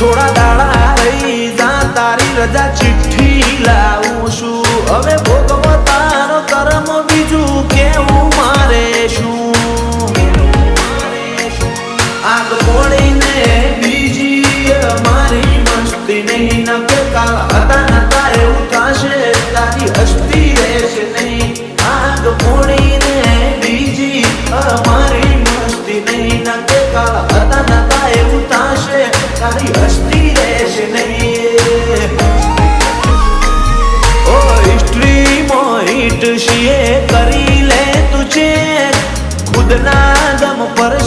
થોડા દાડા રહી જા, તારી રજા ચિઠ્ઠી લાવું છું. હવે ભોગવો તારો કર્મ બીજું કેવું મારે શું? આગ પોળીને બીજી મારી મસ્તી નહીં, ન કે કાલ હતા નતા એવું થશે તારી હસ્તી હસ્તી રહેશે નહીં. ઓ હિસ્ટ્રીમાં હિટ છીએ કરી લે તુજે. ખુદના દમ પર